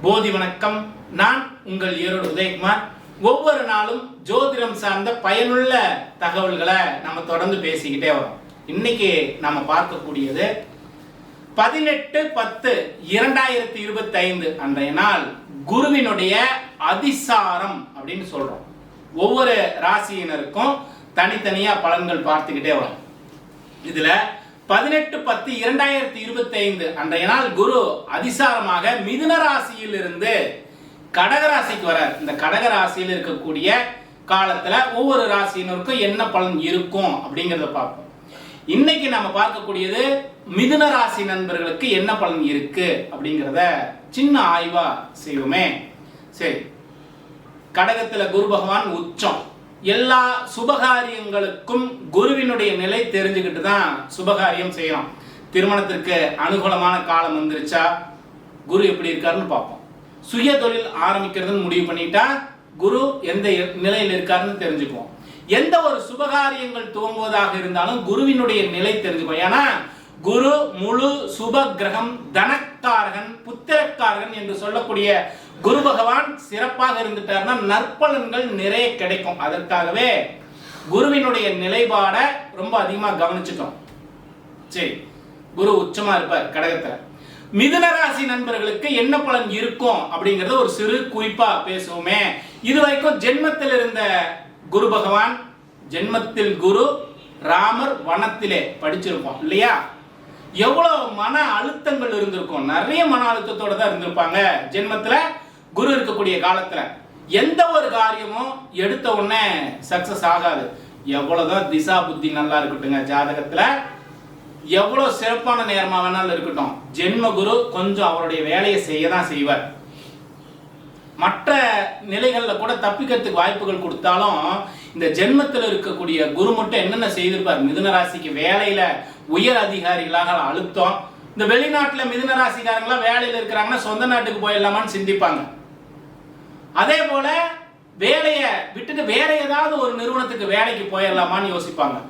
போதி வணக்கம். நான் உங்கள் ஈரோடு உதயகுமார். ஒவ்வொரு நாளும் ஜோதிடம் சார்ந்த பயனுள்ள தகவல்களை நம்ம தொடர்ந்து பேசிக்கிட்டே வரோம். இன்னைக்கு நம்ம பார்க்கக்கூடியது பதினெட்டு பத்து இரண்டாயிரத்தி இருபத்தி ஐந்து அன்றைய நாள் குருவினுடைய அதிசாரம் அப்படின்னு சொல்றோம். ஒவ்வொரு ராசியினருக்கும் தனித்தனியா பலன்கள் பார்த்துக்கிட்டே வரும். இதுல பதினெட்டு பத்து இரண்டாயிரத்தி இருபத்தி ஐந்து அன்றைய நாள் குரு அதிசாரமாக மிதுன ராசியில் இருந்து கடகராசிக்கு வரார். இந்த கடகராசியில் இருக்கக்கூடிய காலத்துல ஒவ்வொரு ராசியினருக்கும் என்ன பலன் இருக்கும் அப்படிங்கறத பார்ப்போம். இன்னைக்கு நம்ம பார்க்கக்கூடியது மிதுன ராசி நண்பர்களுக்கு என்ன பலன் இருக்கு அப்படிங்கிறத சின்ன ஆய்வா செய்வோமே. சரி. கடகத்துல குரு பகவான் உச்சம். எல்லா சுபகாரியங்களுக்கும் குருவினுடைய நிலை தெரிஞ்சுக்கிட்டு தான் சுபகாரியம் செய்யணும் திருமணத்திற்கு அனுகூலமான காலம் வந்துருச்சா? குரு எப்படி இருக்காருன்னு பார்ப்போம். சுய தொழில் ஆரம்பிக்கிறதுன்னு முடிவு பண்ணிட்டா குரு எந்த நிலையில் இருக்காருன்னு தெரிஞ்சுக்குவோம். எந்த ஒரு சுபகாரியங்கள் துவங்குவதாக இருந்தாலும் குருவினுடைய நிலை தெரிஞ்சுக்குவோம். ஏன்னா குரு முழு சுப கிரகம் தனக்காரகன் புத்திரக்காரகன் என்று சொல்லக்கூடிய குரு பகவான் சிறப்பாக இருந்துட்டார்னா நற்பலன்கள் நிறைய கிடைக்கும். அதற்காகவே குருவினுடைய நிலைப்பாடை ரொம்ப அதிகமாக கவனிச்சுட்டோம் சரி குரு உச்சமா இருப்பார் கடகத்தில். மிதுனராசி நண்பர்களுக்கு என்ன பலன் இருக்கும் அப்படிங்கறத ஒரு சிறு குறிப்பா பேசுவோமே. இது வரைக்கும் ஜென்மத்தில் இருந்த குரு பகவான் ஜென்மத்தில் குரு ராமர் வனத்திலே படிச்சிருப்போம் இல்லையா? எவ்வளவு மன அழுத்தங்கள் இருந்திருக்கும். நிறைய மன அழுத்தத்தோட தான் இருந்திருப்பாங்க. ஜென்மத்துல குரு இருக்கக்கூடிய காலத்துல எந்த ஒரு காரியமும் எடுத்த உடனே சக்சஸ் ஆகாது. எவ்வளவுதான் திசா புத்தி நல்லா இருக்கட்டுங்க ஜாதகத்துல. எவ்வளவு சிறப்பான நேரமா வேணாலும் இருக்கட்டும். ஜென்ம குரு கொஞ்சம் அவருடைய வேலையை செய்ய தான் செய்வார். மற்ற நிலைகளில் கூட தப்பிக்கிறதுக்கு வாய்ப்புகள் கொடுத்தாலும் இந்த ஜென்மத்தில் இருக்கக்கூடிய குரு மட்டும் என்னென்ன செய்திருப்பார்? மிதுன ராசிக்கு வேலையில உயர் அதிகாரிகளாக அழுத்தம். இந்த வெளிநாட்டுல மிதுன ராசிக்காரங்களாம் வேலையில் இருக்கிறாங்கன்னா சொந்த நாட்டுக்கு போயிடலாமான்னு சிந்திப்பாங்க. அதே போல வேலையை விட்டுட்டு வேற ஏதாவது ஒரு நிறுவனத்துக்கு வேலைக்கு போயிடலாமான்னு யோசிப்பாங்க.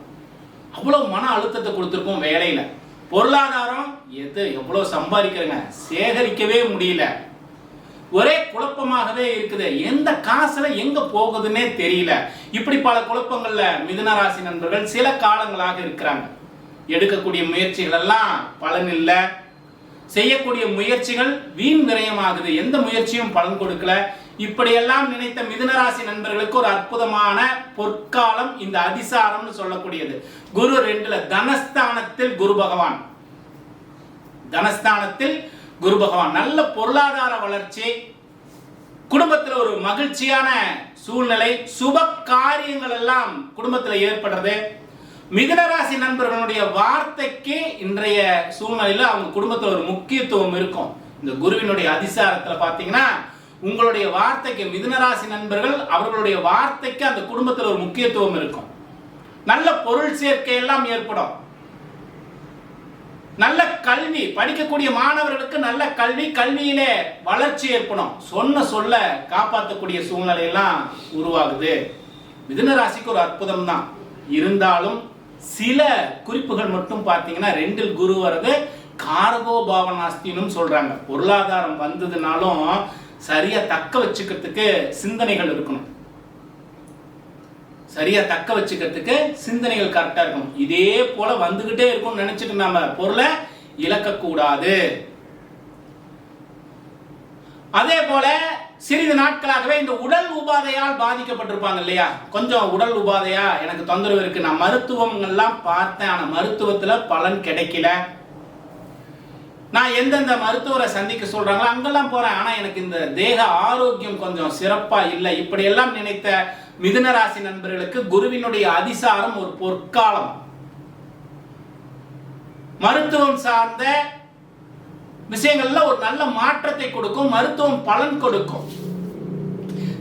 அவ்வளவு மன அழுத்தத்தை கொடுத்துருக்கோம் வேலையில. பொருளாதாரம் எது எவ்வளவு சம்பாதிக்கிறேங்க? சேகரிக்கவே முடியல. ஒரே குழப்பமாகவே இருக்குது. எந்த காசுல எங்க போகுதுன்னே தெரியல. இப்படி பல குழப்பங்கள்ல மிதுனராசி நண்பர்கள் சில காலங்களாக இருக்கிறாங்க. எடுக்கக்கூடிய முயற்சிகள் எல்லாம் பலன் இல்லை. செய்யக்கூடிய முயற்சிகள் வீண் விரயமாகுது. எந்த முயற்சியும் பலன் கொடுக்கல. இப்படியெல்லாம் நினைத்த மிதுனராசி நண்பர்களுக்கு ஒரு அற்புதமான பொற்காலம் இந்த அதிசாரம்னு சொல்லக்கூடியது. குரு ரெண்டுல தனஸ்தானத்தில் குரு பகவான். தனஸ்தானத்தில் குரு பகவான். நல்ல பொருளாதார வளர்ச்சி குடும்பத்தில் ஒரு மகிழ்ச்சியான சூழ்நிலை சுப காரியங்கள் எல்லாம் குடும்பத்தில் ஏற்படுறது. மிதுனராசி நண்பர்களுடைய வார்த்தைக்கு இன்றைய சூழ்நிலையில் அவங்க குடும்பத்தில் ஒரு முக்கியத்துவம் இருக்கும். இந்த குருவினுடைய அதிசாரத்தில் பார்த்தீங்கன்னா உங்களுடைய வார்த்தைக்கு மிதுனராசி நண்பர்கள் அவர்களுடைய வார்த்தைக்கு அந்த குடும்பத்தில் ஒரு முக்கியத்துவம் இருக்கும். நல்ல பொருள் சேர்க்கை எல்லாம் ஏற்படும். நல்ல கல்வி படிக்கக்கூடிய மாணவர்களுக்கு நல்ல கல்வி கல்வியிலே வளர்ச்சி ஏற்படும். சொன்ன சொல்ல காப்பாற்றக்கூடிய சூழ்நிலை எல்லாம் உருவாகுது. மிதுன ராசிக்கு ஒரு அற்புதம் தான். இருந்தாலும் சில குறிப்புகள் மட்டும் பார்த்தீங்கன்னா ரெண்டில் குரு வர்றது கார்கோ பாவனாஸ்தின்னு சொல்றாங்க. பொருளாதாரம் வந்ததுனாலும் சரியா தக்க வச்சுக்கிறதுக்கு சிந்தனைகள் இருக்கணும். சரியா தக்க வச்சுக்கிறதுக்கு சிந்தனைகள் கரெக்டா இருக்கணும். இதே போல வந்துகிட்டே இருக்கும்னு நினைச்சிட்டு நம்ம பொருளை இழக்கக்கூடாது. அதே போல சிறிது நாட்களாகவே இந்த உடல் உபாதையால் பாதிக்கப்பட்டிருப்பாங்க இல்லையா? கொஞ்சம் உடல் உபாதையா எனக்கு தொந்தரவு இருக்கு. நான் மருத்துவங்கள்லாம் பார்த்தேன். ஆனா மருத்துவத்துல பலன் கிடைக்கல. நான் எந்தெந்த மருத்துவரை சந்திக்க சொல்றாங்களோ அங்கெல்லாம் போறேன். ஆனா எனக்கு இந்த தேக ஆரோக்கியம் கொஞ்சம் சிறப்பா இல்லை. இப்படியெல்லாம் நினைத்த மிதுனராசி நண்பர்களுக்கு குருவினுடைய அதிசாரம் ஒரு பொற்காலம். மருத்துவம் சார்ந்த விஷயங்கள்ல ஒரு நல்ல மாற்றத்தை கொடுக்கும் மருத்துவம் பலன் கொடுக்கும்.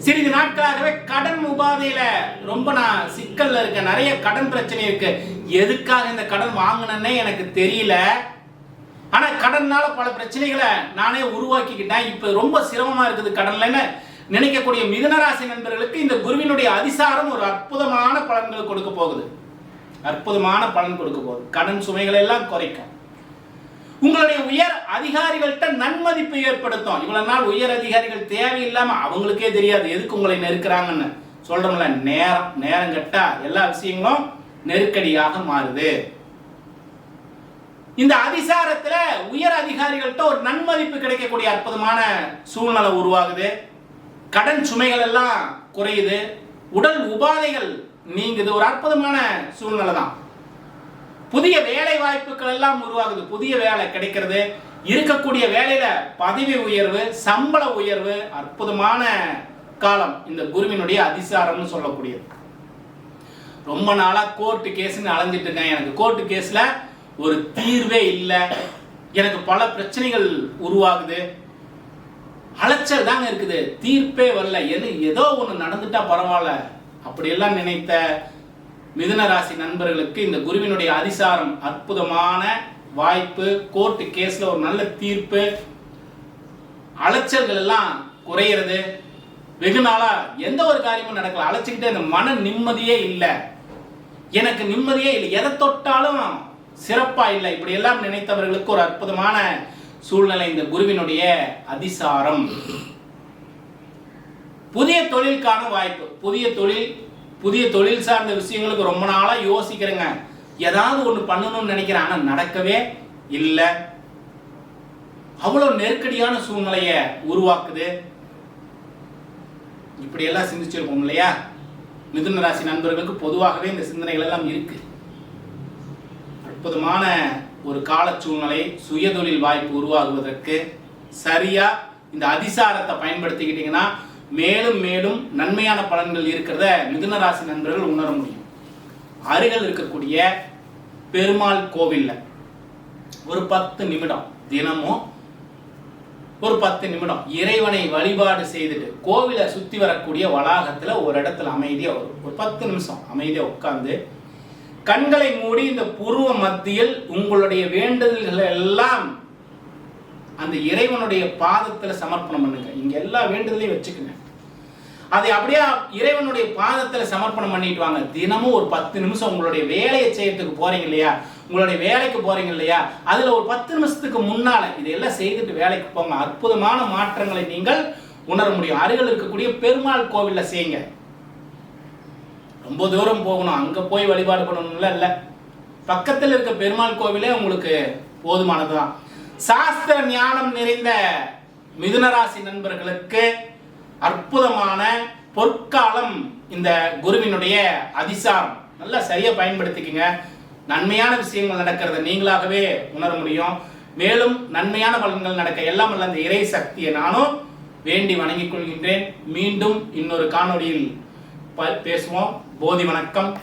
சிறிது நாட்களாகவே கடன் உபாதையில ரொம்ப நான் சிக்கல்ல இருக்க நிறைய கடன் பிரச்சனை இருக்கு. எதுக்காக இந்த கடன் வாங்கினேன்னே எனக்கு தெரியல. ஆனால் கடன்னால பல பிரச்சனைகளை நானே உருவாக்கிக்கிட்டேன். இப்போ ரொம்ப சிரமமாக இருக்குது கடன்லன்னு நினைக்கக்கூடிய மிதனராசி நண்பர்களுக்கு இந்த குருவினுடைய அதிசாரம் ஒரு அற்புதமான பலன்கள் கொடுக்க போகுது. அற்புதமான பலன் கொடுக்க போகுது. கடன் சுமைகளை எல்லாம் குறைக்கும். உங்களுடைய உயர் அதிகாரிகள்கிட்ட நன்மதிப்பு ஏற்படுத்தும். இவ்வளவு நாள் உயர் அதிகாரிகள் தேவையில்லாம அவங்களுக்கே தெரியாது. எதுக்கு உங்களை நெருக்கிறாங்கன்னு? சொல்றோம்ல நேரம். நேரம் கட்டா எல்லா விஷயங்களும் நெருக்கடியாக மாறுது. இந்த அதிசாரத்துல உயர் அதிகாரிகள்கிட்ட ஒரு நன்மதிப்பு கிடைக்கக்கூடிய அற்புதமான சூழ்நிலை உருவாகுது. கடன் சுமைகள் எல்லாம் குறையுது. உடல் உபாதைகள் நீங்குது. ஒரு அற்புதமான சூழ்நிலை தான். புதிய வேலை வாய்ப்புகள் எல்லாம் உருவாகுது. புதிய வேலை கிடைக்கிறது. இருக்கக்கூடிய வேலையில பதவி உயர்வு சம்பள உயர்வு அற்புதமான காலம். இந்த குருவினுடைய அதிசாரம்னு சொல்லக்கூடியது. ரொம்ப நாளா கோர்ட்டு கேஸ்ன்னு அலைஞ்சிட்டு இருக்கேன். எனக்கு கோர்ட்டு கேஸ்ல ஒரு தீர்வே இல்லை. எனக்கு பல பிரச்சனைகள் உருவாகுது. அலைச்சல் தாங்க இருக்குது. தீர்ப்பே வரல. எது ஏதோ ஒன்று நடந்துட்டா பரவாயில்ல. அப்படியெல்லாம் நினைத்த மிதுன ராசி நண்பர்களுக்கு இந்த குருவினுடைய அதிசாரம் அற்புதமான வாய்ப்பு. கோர்ட்டு கேஸில் ஒரு நல்ல தீர்ப்பு. அலைச்சல்கள் எல்லாம் குறையிறது. வெகு நாளா எந்த ஒரு காரியமும் நடக்கல. அழைச்சிக்கிட்டே இந்த மன நிம்மதியே இல்லை. எனக்கு நிம்மதியே இல்லை. எதை தொட்டாலும் சிறப்பா இல்லை. இப்படி எல்லாம் நினைத்தவர்களுக்கு ஒரு அற்புதமான சூழ்நிலை இந்த குருவினுடைய அதிசாரம். புதிய தொழிலுக்கான வாய்ப்பு. புதிய தொழில் புதிய தொழில் சார்ந்த விஷயங்களுக்கு ரொம்ப நாளா யோசிக்கிறேங்க. ஏதாவது ஒன்று பண்ணணும்னு நினைக்கிறேன். ஆனா நடக்கவே இல்லை. அவ்வளவு நெருக்கடியான சூழ்நிலையை உருவாக்குது. இப்படியெல்லாம் சிந்திச்சிருக்கோம் இல்லையா? மிதுன ராசி நண்பர்களுக்கு பொதுவாகவே இந்த சிந்தனைகள் எல்லாம் இருக்கு. அற்புதமான ஒரு கால சூழ்நிலை சுயதொழில் வாய்ப்பு உருவாகுவதற்கு சரியாக இந்த அதிசாரத்தை பயன்படுத்திக்கிட்டீங்கன்னா மேலும் மேலும் நன்மையான பலன்கள் இருக்கிறத மிதுன ராசி நண்பர்கள் உணர முடியும். அருகில் இருக்கக்கூடிய பெருமாள் கோவிலில் ஒரு பத்து நிமிடம் தினமும் ஒரு பத்து நிமிடம் இறைவனை வழிபாடு செய்துட்டு கோவிலை சுற்றி வரக்கூடிய வளாகத்தில் ஒரு இடத்துல அமைதியாக ஒரு ஒரு பத்து நிமிஷம் அமைதியாக உட்காந்து கண்களை மூடி இந்த புருவ மத்தியில் உங்களுடைய வேண்டுதல்களை எல்லாம் அந்த இறைவனுடைய பாதத்தில் சமர்ப்பணம் பண்ணுங்க. இங்க எல்லா வேண்டுதலையும் வச்சுக்கோங்க. அதை அப்படியே இறைவனுடைய பாதத்தில் சமர்ப்பணம் பண்ணிட்டு வாங்க. தினமும் ஒரு பத்து நிமிஷம் உங்களுடைய வேலையை செய்யறதுக்கு போறீங்க இல்லையா? உங்களுடைய வேலைக்கு போறீங்க இல்லையா? அதுல ஒரு பத்து நிமிஷத்துக்கு முன்னால இதெல்லாம் செய்துட்டு வேலைக்கு போங்க. அற்புதமான மாற்றங்களை நீங்கள் உணர முடியும். அருகில் இருக்கக்கூடிய பெருமாள் கோவிலில் செய்யுங்க. ரொம்ப தூரம் போகணும் அங்கே போய் வழிபாடு பண்ணணும்ல இல்லை. பக்கத்தில் இருக்க பெருமாள் கோவிலே உங்களுக்கு போதுமானதுதான். சாஸ்திர ஞானம் நிறைந்த மிதுனராசி நண்பர்களுக்கு அற்புதமான பொற்காலம் இந்த குருவினுடைய அதிசாரம். நல்லா சரியாக பயன்படுத்திக்கங்க. நன்மையான விஷயங்கள் நடக்கிறத நீங்களாகவே உணர முடியும். மேலும் நன்மையான பலன்கள் நடக்க எல்லாம் வல்ல அந்த இறை சக்தியை நானும் வேண்டி வணங்கிக் கொள்கின்றேன். மீண்டும் இன்னொரு காணொளியில் ப- பேசுவோம். போதி வணக்கம்.